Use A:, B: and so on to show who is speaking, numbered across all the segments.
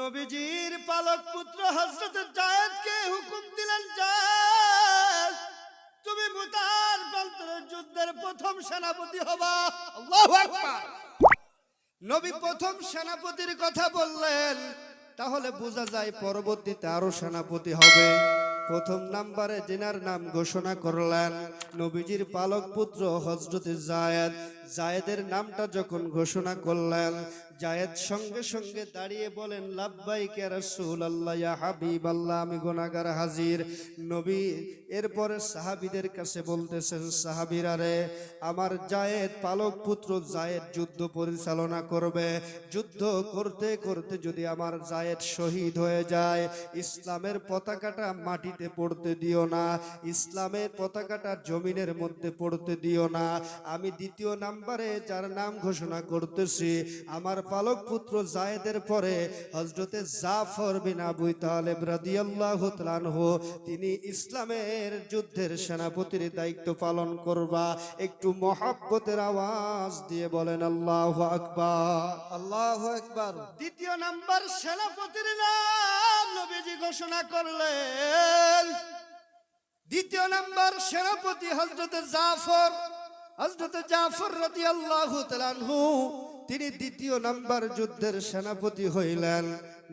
A: নবীজির পালক পুত্র হযরত জায়েদকে হুকুম দিলেন জায়েদ তুমি মুতার প্রান্তরের যুদ্ধের প্রথম সেনাপতি হবা। আল্লাহু আকবার। নবী প্রথম সেনাপতির কথা বললেন, তাহলে বোঝা যায় পরবর্তীতে আরও সেনাপতি হবে। প্রথম নাম্বারে জেনার নাম ঘোষণা করলেন নবীজির পালক পুত্র হজরত জায়েদ। জায়েদের নামটা যখন ঘোষণা করলেন, জায়েদ সঙ্গে সঙ্গে দাঁড়িয়ে বলেন, লাব্বাইকে রাসূল আল্লাহ হাবিব আল্লাহ আমি গুনাহগার হাজির। নবী এরপরে সাহাবিদের কাছে বলতেছেন, সাহাবীরা রে, আমার জায়েদ পালক পুত্র জায়েদ যুদ্ধ পরিচালনা করবে। যুদ্ধ করতে করতে যদি আমার জায়েদ শহীদ হয়ে যায়, ইসলামের পতাকাটা মাটিতে পড়তে দিও না, ইসলামের পতাকাটা জমিনের মধ্যে পড়তে দিও না। আমি দ্বিতীয় নাম্বারে যার নাম ঘোষণা করতেছি আমার পালক পুত্র জায়েদের পরে হজরতে জাফর বিন আবু তালেব রাদিয়াল্লাহু তাআলাহু তিনি ইসলামের যুদ্ধের সেনাপতির দায়িত্ব পালন করবা একটু মহাব্বতের আওয়াজ দিয়ে বলেন আল্লাহু আকবার।
B: আল্লাহু আকবার।
A: দ্বিতীয় নাম্বার সেনাপতির নাম নবীজি ঘোষণা করলেন। দ্বিতীয় নাম্বার সেনাপতি হজরত জাফর জাফর তিনি দ্বিতীয় নাম্বার যুদ্ধের সেনাপতি হইলেন,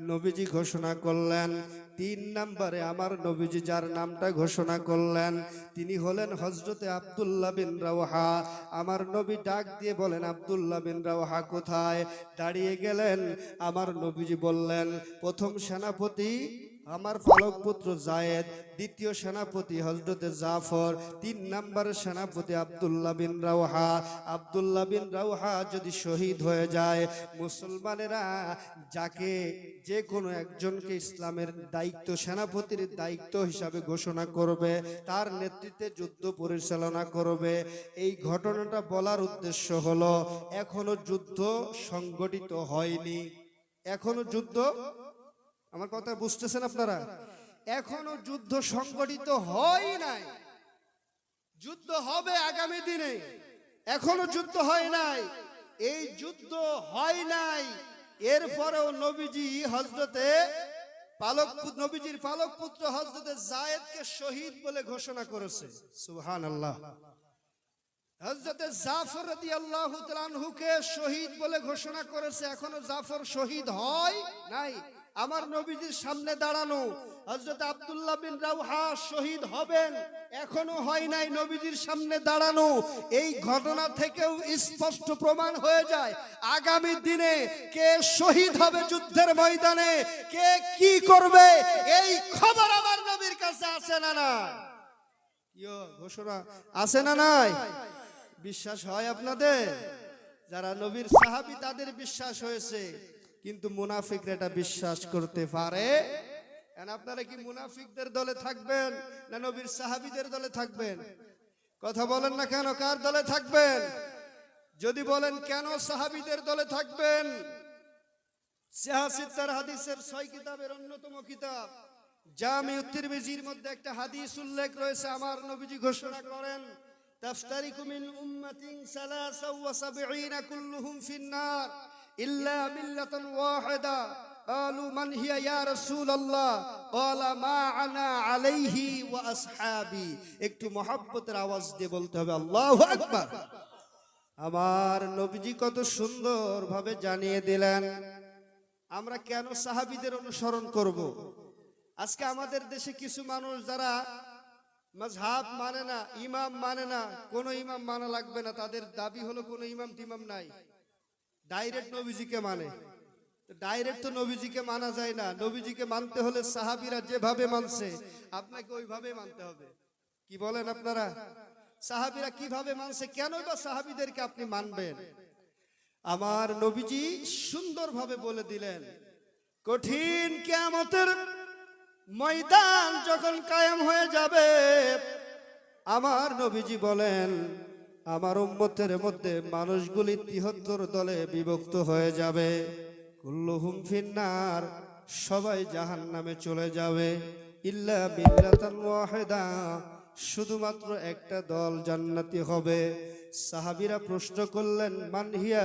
A: নবীজি ঘোষণা করলেন, তিন নাম্বারে আমার নবীজি যার নামটা ঘোষণা করলেন, তিনি হলেন হজরতে আব্দুল্লাহ বিন রাওহা। আমার নবী ডাক দিয়ে বলেন, আব্দুল্লাহ বিন রাওহা কোথায়? দাঁড়িয়ে গেলেন, আমার নবীজি বললেন, প্রথম সেনাপতি আমার পালক পুত্র জায়েদ, দ্বিতীয় সেনাপতি হজরতে জাফর, তিন নম্বর সেনাপতি আব্দুল্লাহ বিন রাওহা। আব্দুল্লাহ বিন রাওহা যদি শহীদ হয়ে যায়, মুসলমানেরা যাকে যে কোনো একজনকে ইসলামের দায়িত্ব, সেনাপতির দায়িত্ব হিসাবে ঘোষণা করবে, তার নেতৃত্বে যুদ্ধ পরিচালনা করবে। এই ঘটনাটা বলার উদ্দেশ্য হলো, এখনও যুদ্ধ সংগঠিত হয়নি। এখনও যুদ্ধ আমার কথা বুঝতেছেন আপনারা? এখনও যুদ্ধ সংগঠিত হয় নাই। যুদ্ধ হবে আগামী দিনে। এখনও যুদ্ধ হয় নাই। এই যুদ্ধ হয় নাই। এরপরেও নবীজি হজরতে পালক নবীজির পালক পুত্র হজরতে জায়েদকে শহীদ বলে ঘোষণা করেছে। সুহান আল্লাহ হজরতে জাফর রাদিয়াল্লাহু তাআলাহুকে শহীদ বলে ঘোষণা করেছে। এখনও জাফর শহীদ হয় নাই। আমার নবীজির সামনে দাঁড়ানো হজরত আব্দুল্লাহ বিন রাওহা শহীদ হবেন, এখনও হয় নাই নবীজির সামনে দাঁড়ানো। এই ঘটনা থেকেও স্পষ্ট প্রমাণ হয়ে যায়, আগামী দিনে কে শহীদ হবে যুদ্ধের ময়দানে, কে কি করবে, এই খবর আমার নবীর কাছে আছে না না ঘোষণা আছে না নাই? বিশ্বাস হয় আপনাদের? যারা নবীর সাহাবি তাদের বিশ্বাস হয়েছে। কিন্তু মুনাফিকরা এটা বিশ্বাস করতে পারে। আপনারা কি মুনাফিকদের দলে থাকবেন না নবীর সাহাবীদের দলে থাকবেন? কথা বলেন না কেন? কার দলে থাকবেন? যদি বলেন কেন সাহাবিদের দলে থাকবেন? হাদিসের ছয় কিতাবের অন্যতম কিতাব। মধ্যে একটা হাদিস উল্লেখ রয়েছে, আমার নবীজি ঘোষণা করেন ইল্লা মিল্লাতান ওয়াহিদা قالوا من هي يا رسول الله قال ما انا عليه واصحابي একটু মহব্বতের আওয়াজ দিয়ে বলতে হবে আল্লাহু আকবার আমার নবীজি কত সুন্দর ভাবে জানিয়ে দিলেন আমরা কেন সাহাবিদের অনুসরণ করব আজকে আমাদের দেশে কিছু মানুষ যারা মাঝহাব মানে না ইমাম মানে না কোন ইমাম মানা লাগবে না তাদের দাবি হলো কোনো ইমাম টিমাম নাই ডাইরেক্ট নবীজিকে মানে। ডাইরেক্ট তো নবীজিকে মানা যায় না। নবীজিকে মানতে হলে সাহাবিরা যেভাবে মানছে, আপনাকে ওইভাবে মানতে হবে। কি বলেন আপনারা? সাহাবিরা কীভাবে মানছে কেন বা সাহাবিদেরকে আপনি মানবেন? আমার নবীজি সুন্দরভাবে বলে দিলেন, কঠিন কেয়ামতের ময়দান যখন কায়েম হয়ে যাবে, আমার নবীজি বলেন আমার উম্মতের মধ্যে মানুষগুলি তিহত্তর দলে বিভক্ত হয়ে যাবে। কুল্লুহুম ফিন্নার, সবাই জাহান নামে চলে যাবে। ইল্লা বিল্লাতান শুধুমাত্র একটা দল জান্নাতি হবে। সাহাবিরা প্রশ্ন করলেন মানহিয়া